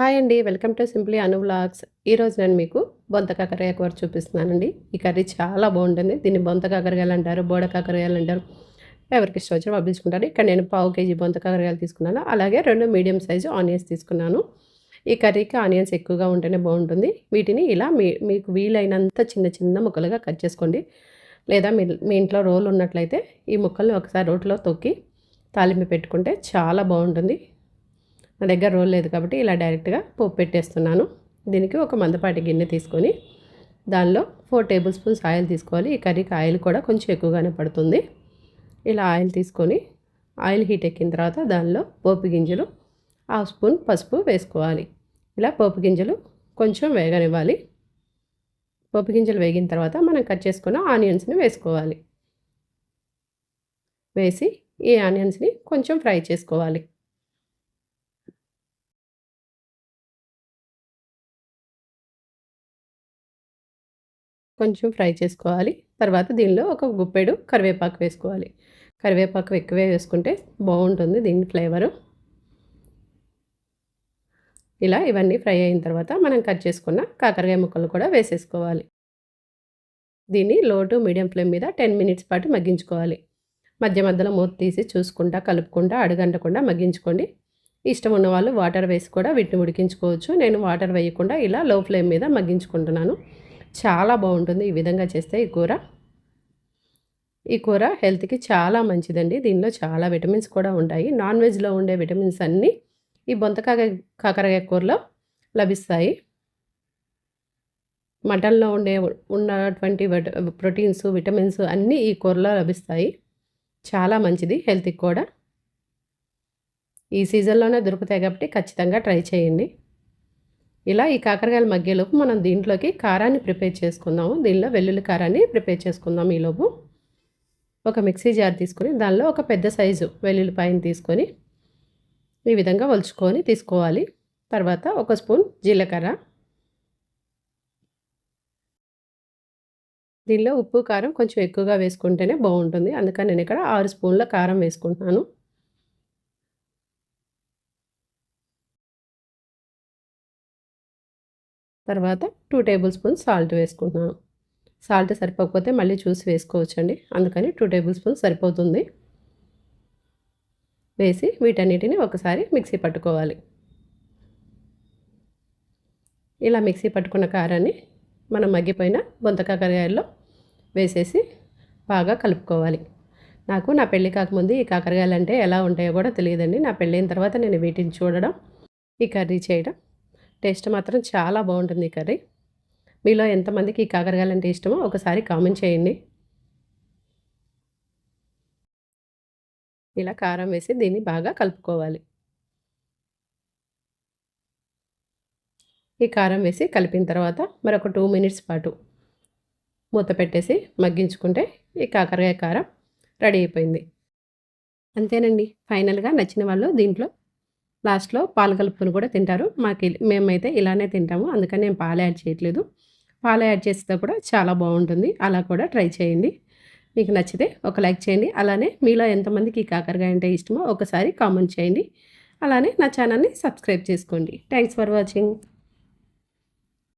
Hi అండి. Welcome to simply Anu vlogs. ఈరోజు నేను మీకు బొంత కాకరకాయ కూర చూపిస్తున్నానండి. ఈ కర్రీ చాలా బాగుంటుంది. దీన్ని బొంత కాకరకాయలు అంటారు బోడ కాకరకాయలు అంటారు. ఎవరికి ఇష్టం వచ్చి పంపించుకుంటారు. ఇక్కడ నేను పావు కేజీ బొంత కాకరకాయలు తీసుకున్నాను. అలాగే రెండు మీడియం సైజు ఆనియన్స్ తీసుకున్నాను. ఈ కర్రీకి ఆనియన్స్ ఎక్కువగా ఉంటేనే బాగుంటుంది. వీటిని ఇలా మీ మీకు వీలైనంత చిన్న చిన్న ముక్కలుగా కట్ చేసుకోండి. లేదా మీ మీ ఇంట్లో రోలు ఉన్నట్లయితే ఈ ముక్కల్ని ఒకసారి రోట్లో తొక్కి తాలింపు పెట్టుకుంటే చాలా బాగుంటుంది. నా దగ్గర రోల్ లేదు కాబట్టి ఇలా డైరెక్ట్గా పోపు పెట్టేస్తున్నాను. దీనికి ఒక మందపాటి గిన్నె తీసుకొని దానిలో ఫోర్ టేబుల్ స్పూన్స్ ఆయిల్ తీసుకోవాలి. ఈ కర్రీకి ఆయిల్ కూడా కొంచెం ఎక్కువగానే పడుతుంది. ఇలా ఆయిల్ తీసుకొని ఆయిల్ హీట్ ఎక్కిన తర్వాత దానిలో పోపు గింజలు హాఫ్ స్పూన్ పసుపు వేసుకోవాలి. ఇలా పోపు గింజలు కొంచెం వేగనివ్వాలి. పోపు గింజలు వేగిన తర్వాత మనం కట్ చేసుకున్న ఆనియన్స్ని వేసుకోవాలి. వేసి ఈ ఆనియన్స్ని కొంచెం ఫ్రై చేసుకోవాలి. కొంచెం ఫ్రై చేసుకోవాలి. తర్వాత దీనిలో ఒక గుప్పెడు కరివేపాకు వేసుకోవాలి. కరివేపాకు ఎక్కువే వేసుకుంటే బాగుంటుంది దీని ఫ్లేవరు. ఇలా ఇవన్నీ ఫ్రై అయిన తర్వాత మనం కట్ చేసుకున్న కాకరకాయ ముక్కలు కూడా వేసేసుకోవాలి. దీన్ని లో టు మీడియం ఫ్లేమ్ మీద టెన్ మినిట్స్ పాటు మగ్గించుకోవాలి. మధ్య మధ్యలో మూత తీసి చూసుకుంటా కలుపుకుంటా అడుగంటకుండా మగ్గించుకోండి. ఇష్టం ఉన్న వాళ్ళు వాటర్ వేసి కూడా వీటిని ఉడికించుకోవచ్చు. నేను వాటర్ వేయకుండా ఇలా లో ఫ్లేమ్ మీద మగ్గించుకుంటున్నాను. చాలా బాగుంటుంది ఈ విధంగా చేస్తే ఈ కూర. ఈ కూర హెల్త్కి చాలా మంచిదండి. దీనిలో చాలా విటమిన్స్ కూడా ఉంటాయి. నాన్ వెజ్లో ఉండే విటమిన్స్ అన్నీ ఈ బొంతకాయ కాకరకాయ కూరలో లభిస్తాయి. మటన్లో ఉండే ఉన్నటువంటి ప్రోటీన్స్ విటమిన్స్ అన్నీ ఈ కూరలో లభిస్తాయి. చాలా మంచిది హెల్త్కి కూడా. ఈ సీజన్లోనే దొరుకుతాయి కాబట్టి ఖచ్చితంగా ట్రై చేయండి. ఇలా ఈ కాకరకాయల మగ్గేలోపు మనం దీంట్లోకి కారాన్ని ప్రిపేర్ చేసుకుందాము. దీనిలో వెల్లుల్లి కారాన్ని ప్రిపేర్ చేసుకుందాం ఈలోపు. ఒక మిక్సీ జార్ తీసుకొని దానిలో ఒక పెద్ద సైజు వెల్లుల్లిపాయని తీసుకొని ఈ విధంగా వలుచుకొని తీసుకోవాలి. తర్వాత ఒక స్పూన్ జీలకర్ర. దీనిలో ఉప్పు కారం కొంచెం ఎక్కువగా వేసుకుంటేనే బాగుంటుంది. అందుకని నేను ఇక్కడ ఆరు స్పూన్ల కారం వేసుకుంటున్నాను. తర్వాత టూ టేబుల్ స్పూన్స్ సాల్ట్ వేసుకుంటున్నాను. సాల్ట్ సరిపోకపోతే మళ్ళీ చూసి వేసుకోవచ్చండి. అందుకని టూ టేబుల్ స్పూన్స్ సరిపోతుంది. వేసి వీటన్నిటిని ఒకసారి మిక్సీ పట్టుకోవాలి. ఇలా మిక్సీ పట్టుకున్న కారాన్ని మనం మగ్గిపోయిన బొంతకాకరకాయల్లో వేసేసి బాగా కలుపుకోవాలి. నాకు నా పెళ్ళి కాకముందు ఈ కాకరకాయలు అంటే ఎలా ఉంటాయో కూడా తెలియదండి. నా పెళ్ళైన తర్వాత నేను వీటిని చూడడం ఈ కర్రీ చేయడం టేస్ట్ మాత్రం చాలా బాగుంటుంది ఈ కర్రీ. మీలో ఎంతమందికి ఈ కాకరకాయలు అంటే ఇష్టమో ఒకసారి కామెంట్ చేయండి. ఇలా కారం వేసి దీన్ని బాగా కలుపుకోవాలి. ఈ కారం వేసి కలిపిన తర్వాత మరొక టూ మినిట్స్ పాటు మూత పెట్టేసి మగ్గించుకుంటే ఈ కాకరకాయ కారం రెడీ అయిపోయింది. అంతేనండి. ఫైనల్గా నచ్చిన వాళ్ళు దీంట్లో లాస్ట్లో పాలు కలుపుకొని కూడా తింటారు. మాకు మేమైతే ఇలానే తింటాము. అందుకని నేను పాలు యాడ్ చేయట్లేదు. పాలు యాడ్ చేస్తే కూడా చాలా బాగుంటుంది. అలా కూడా ట్రై చేయండి. మీకు నచ్చితే ఒక లైక్ చేయండి. అలానే మీలో ఎంతమందికి కాకరకాయ అంటే ఇష్టమో ఒకసారి కామెంట్ చేయండి. అలానే నా ఛానల్ని సబ్స్క్రైబ్ చేసుకోండి. Thanks for watching.